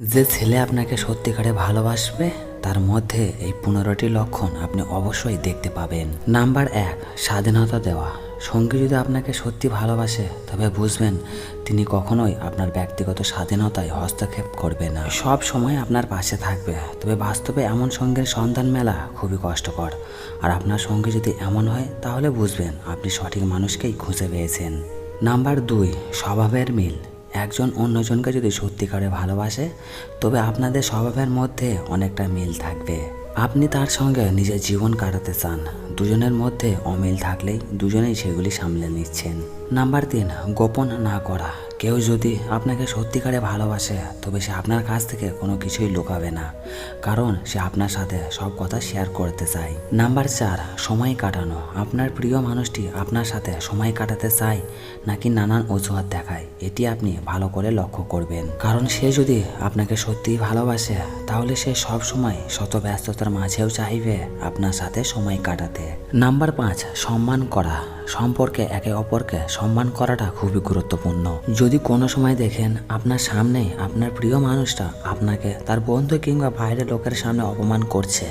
যে ছেলে আপনাকে সত্যিকারে ভালোবাসবে, তার মধ্যে এই পনেরোটি লক্ষণ আপনি অবশ্যই দেখতে পাবেন। নাম্বার এক, স্বাধীনতা দেওয়া। সঙ্গী যদি আপনাকে সত্যি ভালোবাসে, তবে বুঝবেন তিনি কখনোই আপনার ব্যক্তিগত স্বাধীনতায় হস্তক্ষেপ করবে না। সব সময় আপনার পাশে থাকবে, তবে বাস্তবে এমন সঙ্গের সন্ধান মেলা খুবই কষ্টকর। আর আপনার সঙ্গে যদি এমন হয়, তাহলে বুঝবেন আপনি সঠিক মানুষকেই খুঁজে পেয়েছেন। নাম্বার দুই, স্বভাবের মিল। একজন অন্যজনকে যদি সত্যিকারে ভালোবাসে, তবে আপনাদের স্বভাবের মধ্যে অনেকটা মিল থাকবে। আপনি তার সঙ্গে নিজের জীবন কাটাতে চান। দুজনের মধ্যে অমিল থাকলেই দুজনেই সেগুলি সামলে নিচ্ছেন। নাম্বার তিন, গোপন না করা। কেউ যদি আপনাকে সত্যিকারে ভালোবাসে, তবে সে আপনার কাছ থেকে কোনো কিছুই লুকাবে না। কারণ সে আপনার সাথে সব কথা শেয়ার করতে চায়। নাম্বার চার, সময় কাটানো। আপনার প্রিয় মানুষটি আপনার সাথে সময় কাটাতে চায় নাকি নানান অজুহাত দেখায়, এটি আপনি ভালো করে লক্ষ্য করবেন। কারণ সে যদি আপনাকে সত্যিই ভালোবাসে তাহলে সে সব সময় শত ব্যস্ততার মাঝেও চাইবে আপনার সাথে সময় কাটাতে। নাম্বার পাঁচ, সম্মান করা। সম্পর্কে একে অপরকে সম্মান করাটা খুবই গুরুত্বপূর্ণ। যদি কোনো সময় দেখেন আপনার সামনে আপনার প্রিয় মানুষটা আপনাকে তার বন্ধু কিংবা বাইরের লোকের সামনে অপমান করছে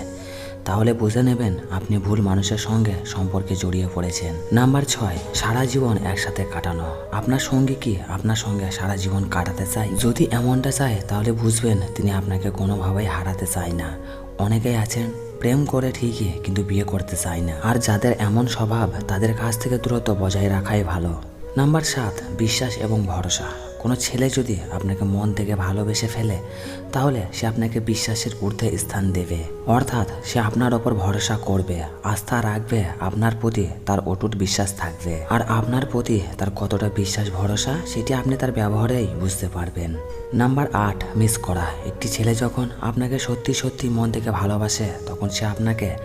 তাহলে বুঝে নেবেন আপনি ভুল মানুষের সঙ্গে সম্পর্কে জড়িয়ে পড়েছেন। নাম্বার ছয়, সারা জীবন একসাথে কাটানো। আপনার সঙ্গী কি আপনার সঙ্গে সারা জীবন কাটাতে চায়? যদি এমনটা চায়, তাহলে বুঝবেন তিনি আপনাকে কোনোভাবেই হারাতে চায় না। অনেকেই আছেন, প্রেম করে ঠিকই, কিন্তু বিয়ে করতে চায় না। আর যাদের এমন স্বভাব, তাদের কাছ থেকে দূরত্ব বজায় রাখাই ভালো। নাম্বার সাত, বিশ্বাস এবং ভরসা। কোনো ছেলে যদি আপনাকে মন থেকে ভালোবেসে ফেলে, তাহলে সে আপনাকে বিশ্বাসের ঊর্ধ্বে স্থান দেবে। অর্থাৎ সে আপনার ওপর ভরসা করবে, আস্থা রাখবে, আপনার প্রতি তার অটুট বিশ্বাস থাকবে। আর আপনার প্রতি তার কতটা বিশ্বাস ভরসা, সেটি আপনি তার ব্যবহারেই বুঝতে পারবেন। নাম্বার আট, মিস করা। একটি ছেলে যখন আপনাকে সত্যি সত্যি মন থেকে ভালোবাসে, তখন সে আপনাকে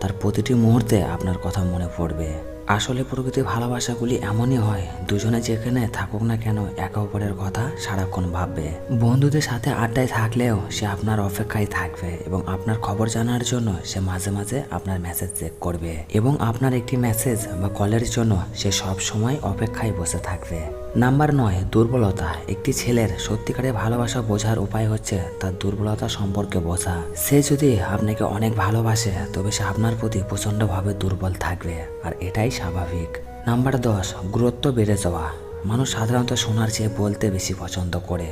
তার প্রতিটি মুহূর্তে আপনার কথা মনে পড়বে। আসলে প্রকৃতির ভালোবাসাগুলি এমনই হয়, দুজনে যেখানে থাকুক না কেন একে অপরের কথা সারাক্ষণ ভাববে। বন্ধুদের সাথে আড্ডায় থাকলেও সে আপনার অপেক্ষায় থাকবে এবং আপনার খবর জানার জন্য সে মাঝে মাঝে আপনার মেসেজ চেক করবে এবং আপনার একটি মেসেজ বা কলের জন্য সে সব সময় অপেক্ষায় বসে থাকবে। নাম্বার নয়, দুর্বলতা। একটি ছেলের সত্যিকারের ভালোবাসা বোঝার উপায় হচ্ছে তার দুর্বলতা সম্পর্কে বোঝা। সে যদি আপনাকে অনেক ভালোবাসে, তবে সে আপনার প্রতি প্রচণ্ডভাবে দুর্বল থাকবে। আর এটাই স্বাভাবিক। নাম্বার দশ গুরুত্ব বেড়ে যাওয়া। মানুষ সাধারণত শোনার চেয়ে বলতে বেশি পছন্দ করে।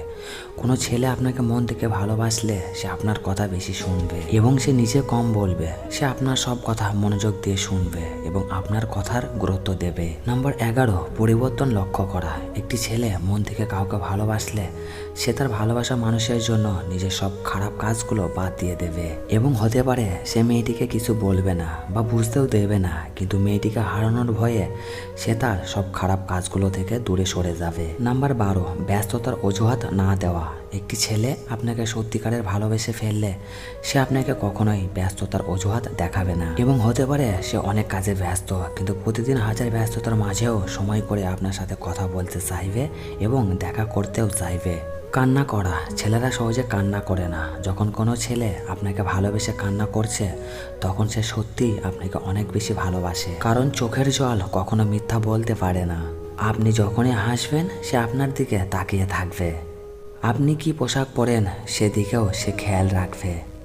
কোনো ছেলে আপনাকে মন থেকে ভালোবাসলে সে আপনার কথা বেশি শুনবে এবং সে নিজে কম বলবে। সে আপনার সব কথা মনোযোগ দিয়ে শুনবে এবং আপনার কথার গুরুত্ব দেবে। নাম্বার এগারো, পরিবর্তন লক্ষ্য করা। একটি ছেলে মন থেকে কাউকে ভালোবাসলে সে তার ভালোবাসা মানুষের জন্য নিজের সব খারাপ কাজগুলো বাদ দিয়ে দেবে এবং হতে পারে সে মেয়েটিকে কিছু বলবে না বা বুঝতেও দেবে না, কিন্তু মেয়েটিকে হারানোর ভয়ে সে তার সব খারাপ কাজগুলো থেকে দূরে সরে যাবে। নাম্বার বারো, ব্যস্ততার অজুহাত না দেওয়া। একটি ছেলে আপনাকে সত্যিকারের ভালোবেসে ফেললে সে আপনাকে কখনোই ব্যস্ততার অজুহাত দেখাবে না। এবং হতে পারে সে অনেক কাজে ব্যস্ত, কিন্তু প্রতিদিন হাজার ব্যস্ততার মাঝেও সময় করে আপনার সাথে কথা বলতে চাইবে এবং দেখা করতেও চাইবে। কান্না করা, ছেলেরা সহজে কান্না করে না। যখন কোনো ছেলে আপনাকে ভালোবেসে কান্না করছে, তখন সে সত্যিই আপনাকে অনেক বেশি ভালোবাসে। কারণ চোখের জল কখনো মিথ্যা বলতে পারে না। আপনি যখনই হাসবেন, সে আপনার দিকে তাকিয়ে থাকবে। আপনি কি পোশাক পরেন, সেদিকেও সে খেয়াল রাখবে।